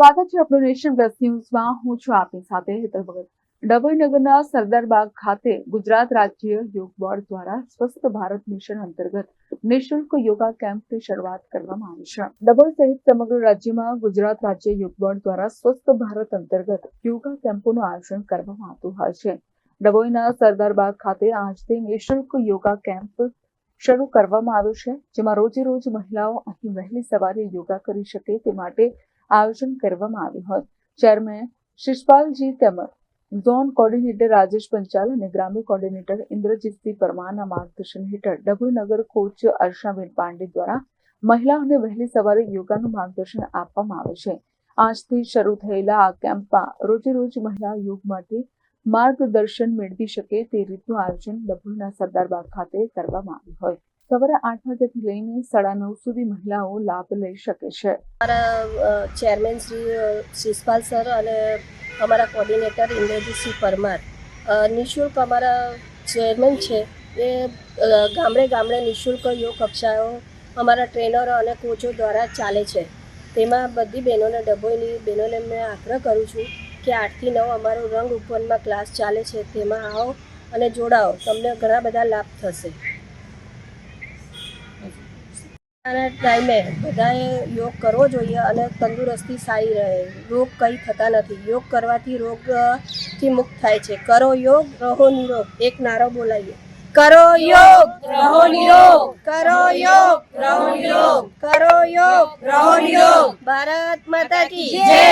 સ્વાગત છે આપણું નેશન પ્લસ ન્યૂઝમાં. હું છું આપની સાથે હેતર ભગત. ડભોઈનગરના સરદારબાગ ખાતે ગુજરાત રાજ્ય યોગ બોર્ડ દ્વારા સ્વસ્થ ભારત મિશન અંતર્ગત નિઃશુલ્ક યોગા કેમ્પની શરૂઆત કરવામાં આવી છે. ડભોઈ સહિત સમગ્ર રાજ્યમાં ગુજરાત રાજ્ય યોગ બોર્ડ દ્વારા સ્વસ્થ ભારત અંતર્ગત યોગા કેમ્પોનું આયોજન કરવામાં આવતું હોય છે. ડભોઈના સરદારબાગ ખાતે આજથી નિઃશુલ્ક યોગા કેમ્પ શરૂ કરવામાં આવ્યો છે, જેમાં રોજે રોજ મહિલાઓ અહીં વહેલી સવારે યોગા કરી શકે તે માટે આયોજન કરવામાં આવ્યું હતું. ચેરમેન શિષપાલજી તેમજ ઝોન કોર્ડિનેટર રાજેશ પંચાલ અને ગ્રામ્ય કોર્ડિનેટર ઇન્દ્રજીતસિંહ પરમારના માર્ગદર્શન હેઠળ ડભોઈનગર કોચ અર્ષાબેન પાંડે દ્વારા મહિલાઓને વહેલી સવારે યોગાનું માર્ગદર્શન આપવામાં આવે છે. આજથી શરૂ થયેલા આ કેમ્પમાં રોજે રોજ મહિલા યોગ માટે માર્ગદર્શન મેળવી શકે તે રીતનું આયોજન ડભોઈના સરદારબાગ ખાતે કરવામાં આવ્યું હોય. સવારે આઠ વાગ્યાથી લઈને સાડા નવ સુધી મહિલાઓ લાભ લઈ શકે છે. અમારા ચેરમેન શ્રી શિષપાલ સર અને અમારા કોર્ડિનેટર ઇન્દ્રજીતસિંહ પરમાર નિઃશુલ્ક અમારા ચેરમેન છે, એ ગામડે ગામડે નિઃશુલ્ક યોગ કક્ષાઓ અમારા ટ્રેનરો અને કોચો દ્વારા ચાલે છે. તેમાં બધી બહેનોને, ડભોઈની બહેનોને મેં આગ્રહ કરું છું કે આઠથી નવ અમારો રંગ ઉપવનમાં ક્લાસ ચાલે છે, તેમાં આવો અને જોડાઓ, તમને ઘણા બધા લાભ થશે. આના ટાઈમે બધાએ યોગ કરવો જોઈએ અને તંદુરસ્તી સારી રહે. રોગ કંઈ થતા નથી. યોગ કરવાથી રોગથી મુક્ત થાય છે. કરો યોગ રહો નિરોગ. એક નારો બોલાવીએ કરો યોગ રહો નિરોગ. કરો યોગ રહો નિરોગ. કરો યોગ રહો નિરોગ. ભારત માતા કી જય.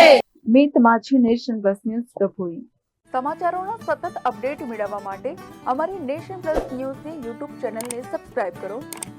Mit Machhi nation plus news Dabhoi. સમાચારોના સતત અપડેટ મેળવવા માટે અમારી નેશન પ્લસ ન્યૂઝની યુટ્યુબ ચેનલને સબસ્ક્રાઇબ કરો.